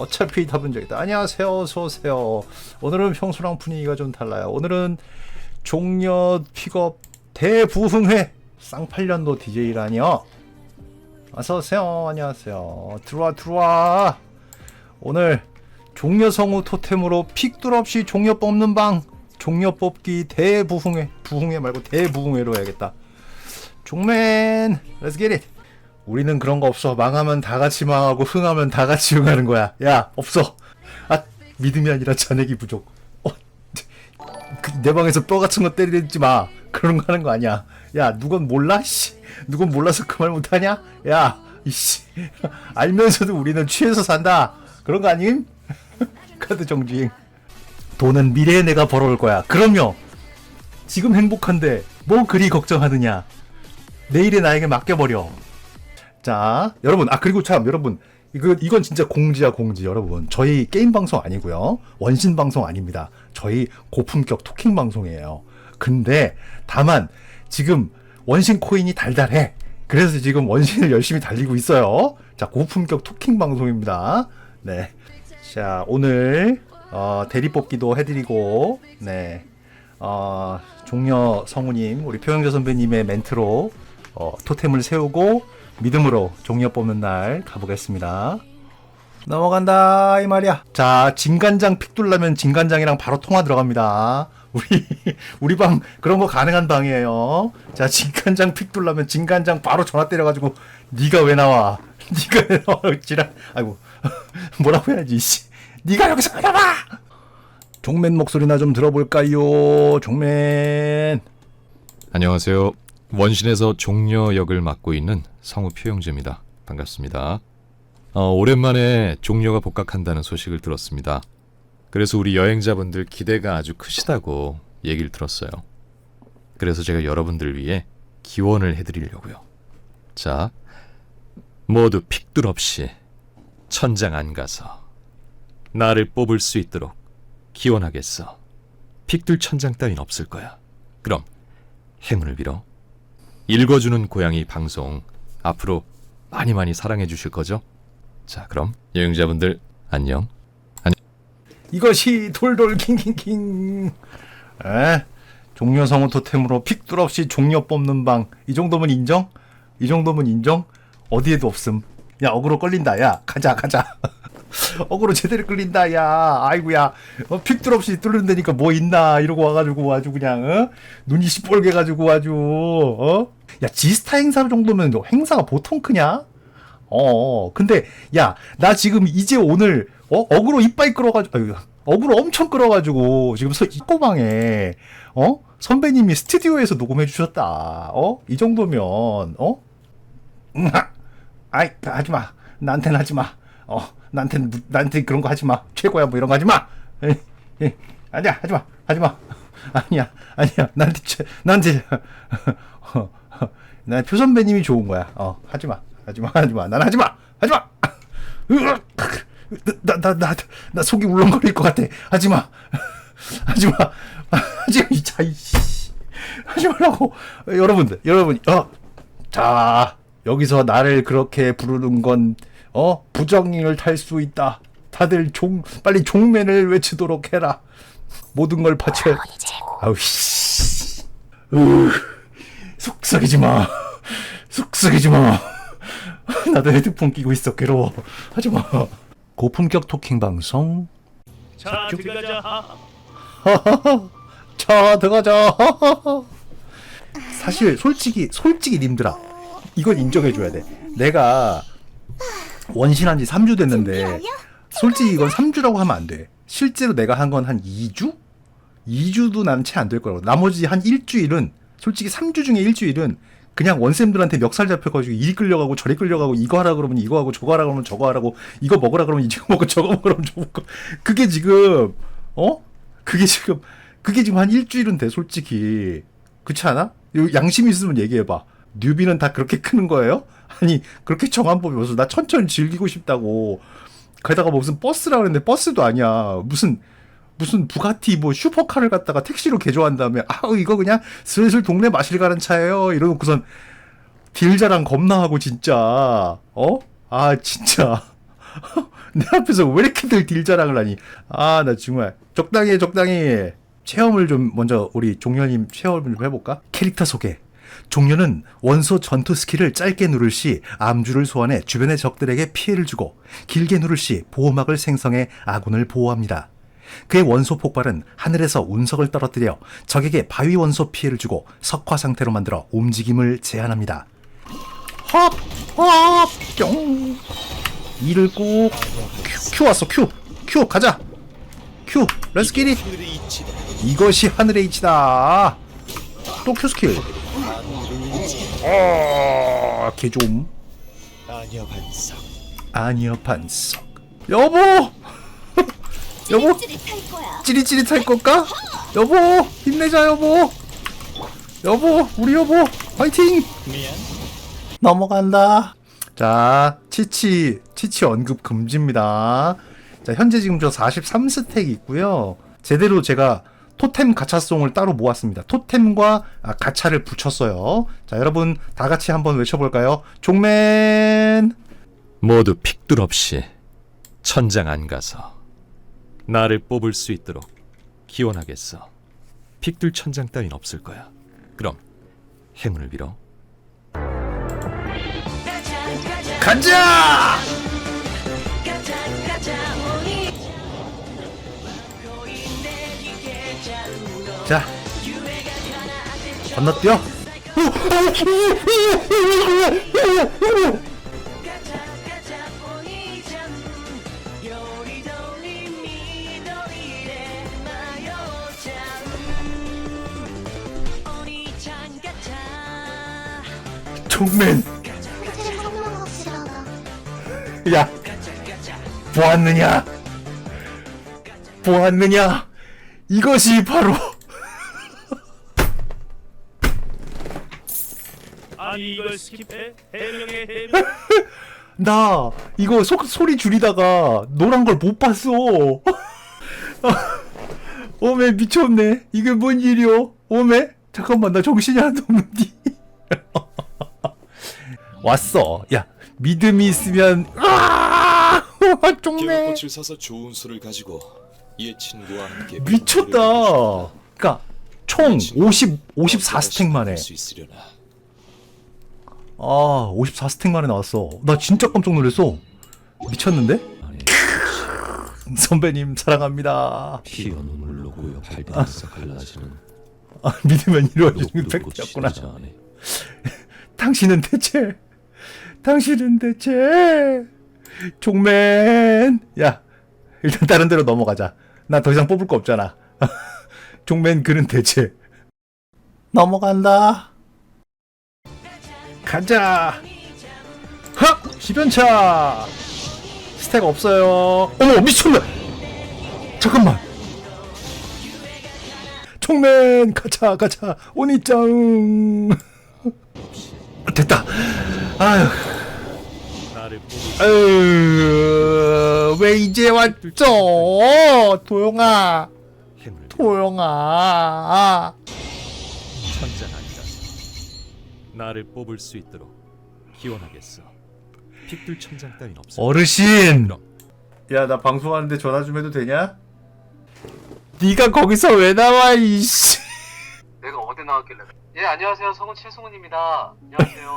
어차피 답은 저기다. 안녕하세요. 어서 오세요. 오늘은 평소랑 분위기가 좀 달라요. 오늘은 종려 픽업 대부흥회 쌍팔년도 DJ라니요. 어서 오세요. 안녕하세요. 들어와 들어와. 오늘 종려 성우 토템으로 픽들 없이 종려 뽑는 방 종려 뽑기 대부흥회 부흥회 말고 대부흥회로 해야겠다. 종맨 let's. 우리는 그런 거 없어. 망하면 다 같이 망하고 흥하면 다 같이 흥하는 거야. 야 없어. 아 믿음이 아니라 잔액이 부족. 어, 그, 내 방에서 뼈 같은 거 때리지 마. 그런 거 하는 거 아니야. 야 누군 몰라? 씨. 누군 몰라서 그 말 못하냐? 야 이씨. 알면서도 우리는 취해서 산다. 그런 거 아님? 카드 정주행. 돈은 미래에 내가 벌어올 거야. 그럼요. 지금 행복한데 뭐 그리 걱정하느냐. 내일의 나에게 맡겨버려. 자, 여러분, 아, 그리고 참, 여러분, 이거, 이건 진짜 공지야, 공지, 여러분. 저희 게임 방송 아니고요 원신 방송 아닙니다. 저희 고품격 토킹 방송이에요. 근데, 다만, 지금 원신 코인이 달달해. 그래서 지금 원신을 열심히 달리고 있어요. 자, 고품격 토킹 방송입니다. 네. 자, 오늘, 어, 대리 뽑기도 해드리고, 네. 어, 종려 성우님, 우리 표영재 선배님의 멘트로 어, 토템을 세우고 믿음으로 종려 뽑는 날 가보겠습니다. 넘어간다 이 말이야. 자, 진간장 픽 둘라면 진간장이랑 바로 통화 들어갑니다. 우리 우리 방 그런 거 가능한 방이에요. 자, 진간장 픽 둘라면 진간장 바로 전화 때려가지고 네가 왜 나와? 네가 왜 나와? 지랄. 아이고 뭐라고 해야지. 씨. 네가 여기서 왜 나와? 종맨 목소리나 좀 들어볼까요? 종맨. 안녕하세요. 원신에서 종려 역을 맡고 있는 성우 표영재입니다. 반갑습니다. 어, 오랜만에 종려가 복학한다는 소식을 들었습니다. 그래서 우리 여행자분들 기대가 아주 크시다고 얘기를 들었어요. 그래서 제가 여러분들 위해 기원을 해드리려고요. 자, 모두 픽들 없이 천장 안 가서 나를 뽑을 수 있도록 기원하겠어. 픽들 천장 따윈 없을 거야. 그럼 행운을 빌어. 읽어주는 고양이 방송 앞으로 많이 많이 사랑해 주실 거죠? 자, 그럼 여행자분들 안녕. 이것이 돌돌 킹킹킹. 에? 종려 성우 토템으로 픽들 없이 종려 뽑는 방. 이 정도면 인정? 이 정도면 인정? 어디에도 없음. 야, 어그로 끌린다. 야, 가자, 가자. 어그로 제대로 끌린다. 야, 아이고야. 어, 픽들 없이 뚫는다니까 뭐 있나. 이러고 와가지고 아주 그냥, 어? 눈이 시뻘게 가지고 아주, 어? 야, 지스타 행사 정도면 너 행사가 보통 크냐? 어, 근데, 야, 나 지금 이제 오늘, 어, 어그로 이빨 끌어가지고, 어그로 엄청 끌어가지고, 지금 서, 이꼬방에, 어? 선배님이 스튜디오에서 녹음해 주셨다. 어? 이 정도면, 어? 응, 아, 아이, 하지 마. 나한테는 하지 마. 어, 나한테는, 무- 나한테 그런 거 하지 마. 최고야, 뭐 이런 거 하지 마. 에이, 에이, 아니야, 하지 마. 하지 마. 아니야, 아니야. 나한테, 최, 나한테, 어, 어, 나 표선배님이 좋은 거야. 어, 하지 마. 하지 마. 하지 마. 난 하지 마. 하지 마. 나, 나, 나, 나 속이 울렁거릴 것 같아. 하지 마. 하지 마. 하지 마. 이 자, 이씨. 하지 말라고. 여러분들, 여러분, 어. 자, 여기서 나를 그렇게 부르는 건, 어? 부정행을 탈 수 있다. 다들 종, 빨리 종맨을 외치도록 해라. 모든 걸 바쳐. 아우, 씨. 으, 속삭이지 마. 속삭이지 마. 나도 헤드폰 끼고 있어. 괴로워. 하지 마. 고품격 토킹 방송. 자 들어가자 자, 들어가자. 사실 솔직히 솔직히 님들아. 이건 인정해 줘야 돼. 내가 원신한 지 3주 됐는데 솔직히 이건 3주라고 하면 안 돼. 실제로 내가 한 건 한 2주? 2주도 나는 채안 될 거라고. 나머지 한 일주일은 솔직히 3주 중에 일주일은 그냥 원쌤들한테 멱살 잡혀가지고 이리 끌려가고 저리 끌려가고 이거 하라 그러면 이거 하고 저거 하라 그러면 저거 하라고 이거 먹으라 그러면 이거 먹고 저거 먹으라면 저거 먹고 그게 지금 어? 그게 지금 그게 지금 한 일주일은 돼 솔직히 그렇지 않아? 요 양심 있으면 얘기해봐 뉴비는 다 그렇게 크는 거예요? 아니 그렇게 정한 법이 없어 나 천천히 즐기고 싶다고 게다가 뭐 무슨 버스라 그랬는데 버스도 아니야 무슨 무슨 부가티 뭐 슈퍼카를 갖다가 택시로 개조한 다음에 아우 이거 그냥 슬슬 동네 마실 가는 차예요 이러놓고선 딜자랑 겁나 하고 진짜 어? 아 진짜 내 앞에서 왜 이렇게들 딜 자랑을 하니? 아, 나 정말 적당히 해, 적당히. 해. 체험을 좀 먼저 우리 종려님 체험을 좀 해볼까? 캐릭터 소개. 종려는 원소 전투 스킬을 짧게 누를 시 암주를 소환해 주변의 적들에게 피해를 주고 길게 누를 시 보호막을 생성해 아군을 보호합니다. 그의 원소 폭발은 하늘에서 운석을 떨어뜨려 적에게 바위 원소 피해를 주고 석화 상태로 만들어 움직임을 제한합니다. 헙! 헙! 뿅! 이를 꾹 큐, 큐 왔어 큐! 큐 가자! 큐! 렛츠 기릿! 이것이 하늘의 이치다! 또 큐 스킬 어, 개좀 아니야 반석 아니요 반석 여보! 여보? 찌릿찌릿할 걸까? 여보 힘내자 여보. 여보 우리 여보 화이팅! 미안. 넘어간다. 자 치치 치치 언급 금지입니다. 자 현재 지금 저 43스택 있고요. 제대로 제가 토템 가차송을 따로 모았습니다. 토템과 아, 가차를 붙였어요. 자 여러분 다 같이 한번 외쳐볼까요? 종맨! 모두 픽들 없이 천장 안 가서 나를 뽑을 수 있도록 기원하겠어. 픽들 천장 따윈 없을 거야. 그럼 행운을 빌어. 가자 자 건너뛰어 확실하다. 야 보았느냐 보았느냐 이것이 바로 아니 이걸 스킵해? 해명해 해명. 나 이거 소, 소리 줄이다가 노란 걸 못 봤어. 오메 미쳤네. 이게 뭔 일이오? 오메 잠깐만 나 정신이 하나도 없는디. 왔어. 야 믿음이 있으면 아 종매 기억꽃을 사서 좋은 수를 가지고 이 친구와 함께 미쳤다. 그러니까 총 50, 54 스택 만에 수 있으려나 아 54 스택 만에 나왔어. 나 진짜 깜짝 놀랐어. 미쳤는데? 선배님 사랑합니다. 피와 눈물로 고여 발디에서 갈라지는 아, 믿으면 이루어지는 팩트였구나. 시리지 않네. 당신은 대체, 당신은 대체, 종맨. 야, 일단 다른 데로 넘어가자. 나 더 이상 뽑을 거 없잖아. 종맨 그는 대체. 넘어간다. 가자. 하! 10연차. 스택 없어요. 어머, 미쳤네. 잠깐만. 총맨 가자 가자 오니짱 됐다 아휴 나를 뽑을 아휴 왜 이제 왔죠 도영아. 도영아 천장 안 가서 나를 뽑을 수 있도록 기원하겠어. 픽들 천장 따윈 없을 어르신. 야 나 방송하는데 전화 좀 해도 되냐 네가 거기서 왜 나와 이씨 내가 어디 나왔길래? 예 안녕하세요 성우 최승훈입니다. 안녕하세요.